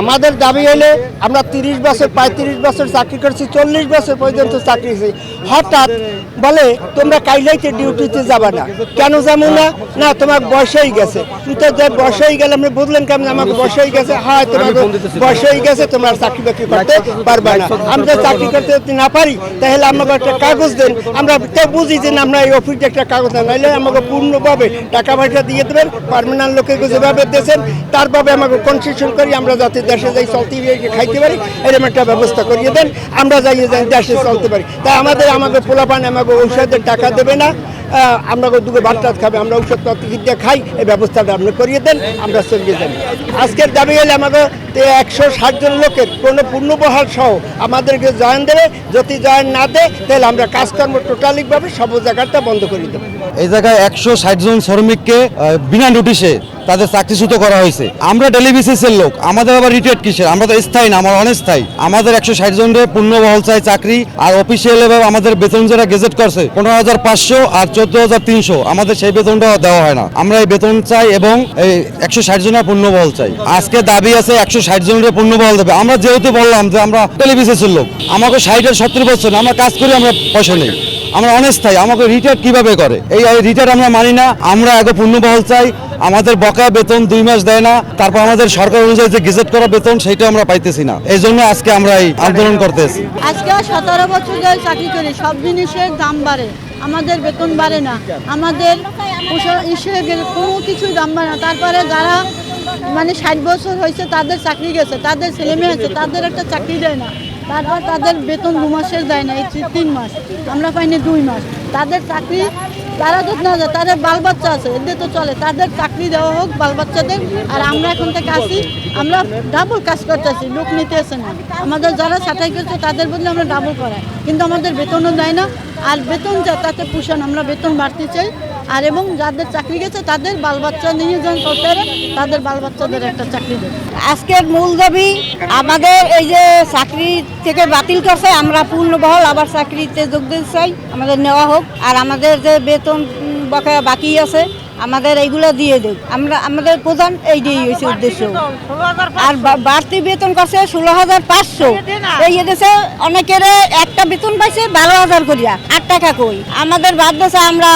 আমাদের দাবি হলে আমরা তিরিশ বছর পঁয়ত্রিশ বছর চাকরি করছি চল্লিশ বছর পর্যন্ত চাকরি করছি হঠাৎ বলে তোমরা কাইলাইতে ডিউটিতে যাবে না। কেন যাব না? না তোমার বয়স হয়ে গেছে। কিন্তু যে বয়স হয়ে গেলে আমরা বুঝলেন কেমন আমাকে বয়স হয়ে গেছে। হ্যাঁ তোমার বয়স হয়ে গেছে তোমরা চাকরি বাকরি করতে পারবে না। আমরা চাকরি করতে যদি না পারি তাহলে আমাকে একটা কাগজ দেন। আমরা তো বুঝি যে আমরা এই অফিসে একটা কাগজ দেন। নাইলে আমাকে পূর্ণভাবে টাকা পয়সা দিয়ে দেবেন পার্মানেন্ট লোকে যেভাবে দিয়েছেন তারভাবে আমাকে কনসেশন করি আমরা যাতে দেশে যাই চলতে খাইতে পারি, এরকম একটা ব্যবস্থা করিয়ে দেন। আমরা যাই দেশে চলতে পারি। তাই আমাদের আমাকে পোলাপান আমাকে ঔষধের টাকা দেবে না। আমরা দুটো ভাত টাত খাবে, আমরা ঔষধপত্র দিয়ে খাই, এই ব্যবস্থাটা আপনি করিয়ে দেন, আমরা চলিয়ে যাই আজকের দাবি হলে আমাকে একশো ষাট জন লোকের কোনো পূর্ণবহাল সহ আমাদেরকে জয়েন দেবে, যদি জয়েন না দেয়, তাহলে আমরা কাজকর্ম টোটালিকভাবে সব জায়গাটা বন্ধ করে দেবো। এই জায়গায় একশো ষাট জন শ্রমিককে বিনা নোটিশে তাদের চাকরিচ্যুত করা হয়েছে। আমরা টেলিভিশনের লোক, আমাদের আবার রিটেট কিসের? আমরা তো স্থায়ী না, আমরা অনেস্থায়ী আমাদের একশো ষাট জনের পূর্ণ বহল চাই চাকরি, আর অফিসিয়াল আমাদের বেতন যারা গেজেট করছে, পনেরো হাজার পাঁচশো আর চোদ্দ হাজার তিনশো। আমাদের সেই বেতনটা দেওয়া হয় না। আমরা এই বেতন চাই এবং এই একশো ষাট জনের পূর্ণ বহল চাই। আজকে দাবি আছে একশো ষাট জনের পূর্ণ বহল দেবে। আমরা যেহেতু বললাম যে আমরা টেলিভিশনের লোক, আমাকে ষাট আর সত্তর বছর আমরা কাজ করি, আমরা পয়সা নেই। আমরা অনেস্থায়ী, আমাকে রিটায়ার কীভাবে করে? এই রিটায়ার আমরা মানি না। আমরা আগে পূর্ণবহল চাই। আমাদের বকা বেতন দুই মাস দেয় না। তারপর আমাদের সরকার অনুযায়ী যে গেজেট করা বেতন, সেটা আমরা পাইতেছি না। এই জন্য আজকে আমরা এই আন্দোলন করতেছি। আজকে সতেরো বছর চাকরি করি সব জিনিসের দাম বাড়ে। আমাদের বেতন বাড়ে না। আমাদের কোনো কিছুই দাম বাড়ে না। তারপরে যারা মানে ষাট বছর হয়েছে, তাদের চাকরি গেছে, তাদের ছেলে মেয়ে আছে, তাদের একটা চাকরি দেয় না। তারপর তাদের বেতন দু মাসের দেয় না, এই তিন মাস। আমরা পাইনি দুই মাস। তাদের চাকরি তারা যদি না যায় তাদের বাল বাচ্চা আছে, এদের তো চলে। তাদের চাকরি দেওয়া হোক বাল বাচ্চাদের আর আমরা এখন থেকে আসি, আমরা ডাবল কাজ করতেছি লোক নিতে আসে না। আমাদের যারা সাটাই করছে, তাদের বদলে আমরা ডাবল করাই। কিন্তু আমাদের বেতনও দেয় না, আর বেতন যা, তাতে পুষান, আমরা বেতন বাড়তে চাই। আর এবং যাদের চাকরি গেছে, তাদের বাল বাচ্চা নিয়ে যান সরকারে তাদের বাল বাচ্চাদের একটা চাকরি দেবে। আজকের মূল দাবি, আমাদের এই যে চাকরি থেকে বাতিল করছে, আমরা পূর্ণবহল আবার চাকরিতে যোগ দিতে চাই, আমাদের নেওয়া হোক। আর আমাদের যে বেতন বাকি আছে আমাদের এইগুলো দিয়ে দেব আমরা, আমাদের প্রধান এই এইটাই হয়েছে উদ্দেশ্য। আর বাড়তি বেতন করছে ষোলো হাজার পাঁচশো। এই এদেশে অনেকের একটা বেতন পাইছে বারো হাজার করিয়া। আট টাকা কই? আমাদের বাদ দেশে আমরা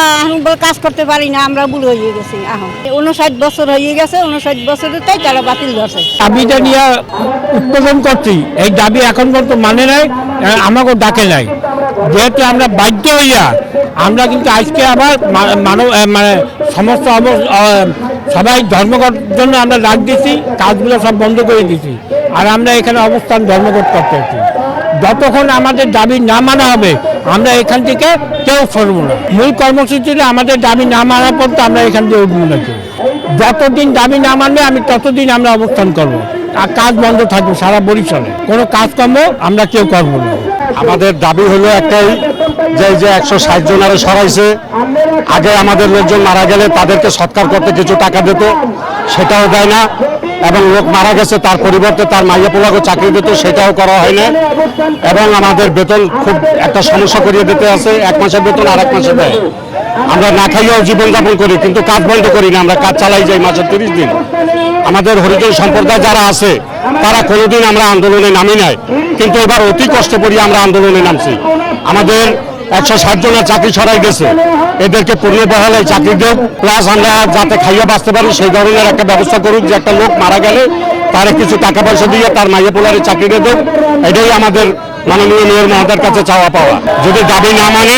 কাজ করতে পারি না, আমরা বুড়ো হয়ে গেছি এখন উনষাট বছর হয়ে গেছে উনষাট বছরের তাই তারা বাতিল করছে দাবিটা নিয়ে উৎপাদন করছি। এই দাবি এখন পর্যন্ত মানে নাই আমাকেও ডাকে নাই। যেহেতু আমরা বাধ্য হইয়া, আমরা কিন্তু আজকে আবার মানব মানে সমস্ত সবাই ধর্মঘট জন্য আমরা ডাক দিছি, কাজগুলো সব বন্ধ করে দিছি। আর আমরা এখানে অবস্থান ধর্মঘট করতেছি যতক্ষণ আমাদের দাবি না মানা হবে, আমরা এখান থেকে কেউ সরব না। মূল কর্মসূচিতে আমাদের দাবি না মানা পর্যন্ত আমরা এখান থেকে উঠবো না কেউ। যতদিন দাবি না মানবে, আমি ততদিন আমরা অবস্থান করব। আর কাজ বন্ধ থাকবে সারা বরিশালে। কোনো কাজকর্ম আমরা কেউ করব না। আমাদের দাবি হলো একটাই, যে যে একশো ষাট জন আরও সরাইছে, আগে আমাদের লোকজন মারা গেলে তাদেরকে সৎকার করতে কিছু টাকা দিত, সেটাও দেয় না, এবং লোক মারা গেছে, তার পরিবর্তে তার মাইয়া পোলাকে চাকরি দিত, সেটাও করা হয় না, এবং আমাদের বেতন খুব একটা সমস্যা করিয়ে দিতে আছে, এক মাসের বেতন আর এক মাসে দেয়। আমরা না খাইয়েও জীবনযাপন করি, কিন্তু কাজ বন্ধ করি না, আমরা কাজ চালাই যাই মাসের তিরিশ দিন। আমাদের হরিজন সম্প্রদায় যারা আছে, তারা কোনোদিন আমরা আন্দোলনে নামি নাই, কিন্তু এবার অতি কষ্ট করি আমরা আন্দোলনে নামছি। আমাদের একশো ষাট জনের চাকরি ছড়াই গেছে। এদেরকে পূর্ণ বহালে চাকরি দেব প্লাস আমরা যাতে খাইয়ে বাঁচতে পারি, সেই ধরনের একটা ব্যবস্থা করুক, যে একটা লোক মারা গেলে তার কিছু টাকা পয়সা দিয়ে তার মাইয়ে পোলারে চাকরিটা দেব এটাই আমাদের মাননীয় মেয়র মহাদের কাছে চাওয়া পাওয়া। যদি দাবি না মানে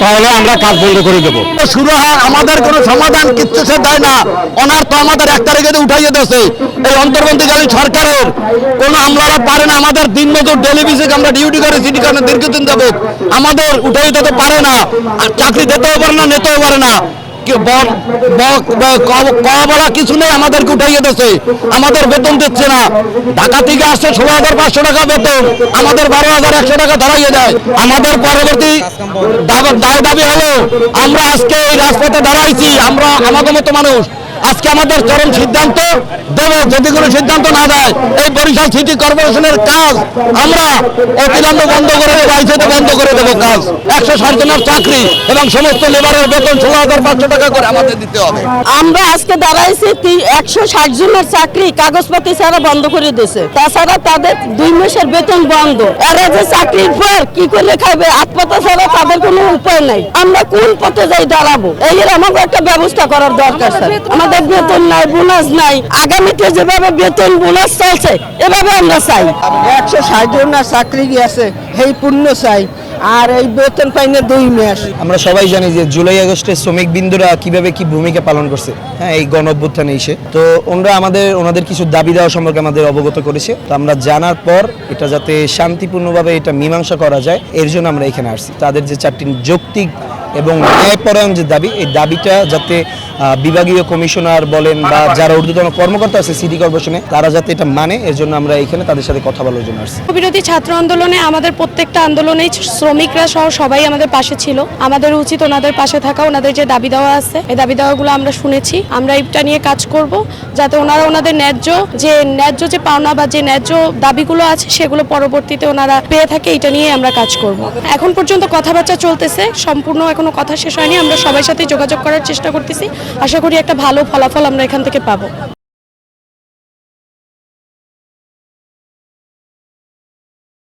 তাহলে আমরা কাজ বন্ধ করে দেবো। শুরু হয় আমাদের কোনো সমাধান, কিচ্ছু সে দেয় না। ওনার তো আমাদের এক তারিখে উঠাইয়ে দিয়েছে এই অন্তর্বর্তীকালীন সরকারের কোনো আমলারা পারে না। আমাদের দিন মজুর ডেলি বেসিক আমরা ডিউটি করে সিটি কারণে দীর্ঘদিন যাব আমাদের উঠাই দিতে পারে না। চাকরি দিতেও পারে না, নিতেও পারে না। বল- কিছু নেই, আমাদেরকে উঠাইয়ে দিয়েছে। আমাদের বেতন দিচ্ছে না। ঢাকা থেকে আসছে ষোলো হাজার পাঁচশো টাকা বেতন। আমাদের বারো হাজার একশো টাকা ধরাইয়ে দেয়। আমাদের পরবর্তী দায় দাবি হলো, আমরা আজকে এই রাস্তাতে দাঁড়াইছি, আমরা আমাদের মতো মানুষ। আজকে আমাদের চরম সিদ্ধান্ত দেবে, যদি কোনো সিদ্ধান্ত না দেয়, এই বরিশাল সিটি কর্পোরেশনের কাজ আমরা অবিলম্বে বন্ধ করে দেবো বন্ধ করে দেবো কাজ। একশো ষাট জনের চাকরি এবং সমস্ত লেবারের বেতন ষোলো হাজার পাঁচশো টাকা করে আমাদের দিতে হবে। আমরা আজকে দাঁড়াইছি একশো ষাট জনের চাকরি কাগজপাতি ছাড়া বন্ধ করে দিয়েছে। তাছাড়া তাদের দুই মাসের বেতন বন্ধ। এরা যে চাকরির পর কি করে খাবে, আত্মহত্যা ছাড়া তাদের কোনো উপায় নাই। আমরা কোন পথে যাই দাঁড়াবো? এই আমাকে একটা ব্যবস্থা করার দরকার, স্যার। আমাদের বেতন নাই বোনাস নাই। আগামীতে যেভাবে বেতন বোনাস চলছে এভাবে আমরা চাই। একশো ষাট জনের চাকরি গিয়েছে সেই পূর্ণ চাই। আর এই বেতন পাই না দুই মাস। আমরা সবাই জানি যে জুলাই আগস্টে শ্রমিক বিন্দুরা কীভাবে কি ভূমিকা পালন করছে। হ্যাঁ এই গণ অভ্যুত্থানে এসে তো ওনারা আমাদের ওনাদের কিছু দাবি দেওয়া সম্পর্কে আমাদের অবগত করেছে। তো আমরা জানার পর এটা যাতে শান্তিপূর্ণভাবে এটা মীমাংসা করা যায় এর জন্য আমরা এখানে আসছি। তাদের যে চারটি যৌক্তিক এবং ন্যায়পরায়ণ যে দাবি এই দাবিটা যাতে বিভাগীয় কমিশনার বলেন বা যারা ঊর্ধ্বতন কর্মকর্তা আছে সিটি কর্পোরেশনে তারা যাতে এটা মানে এর জন্য আমরা এখানে তাদের সাথে কথা বলার জন্য আসছি। বিরোধী ছাত্র আন্দোলনে আমাদের প্রত্যেকটা আন্দোলনেই শ্রমিকরা সহ সবাই আমাদের পাশে ছিল। আমাদের উচিত ওনাদের পাশে থাকা ওনাদের যে দাবি দেওয়া আছে এই দাবি দেওয়াগুলো আমরা শুনেছি। আমরা এটা নিয়ে কাজ করব যাতে ওনারা ওনাদের ন্যায্য যে ন্যায্য যে পাওনা বা যে ন্যায্য দাবিগুলো আছে সেগুলো পরবর্তীতে ওনারা পেয়ে থাকে এটা নিয়ে আমরা কাজ করব। এখন পর্যন্ত কথাবার্তা চলতেছে সম্পূর্ণ এখনও কথা শেষ হয়নি। আমরা সবাই সাথে যোগাযোগ করার চেষ্টা করতেছি। আশা করি একটা ভালো ফলাফল আমরা এখান থেকে পাবো।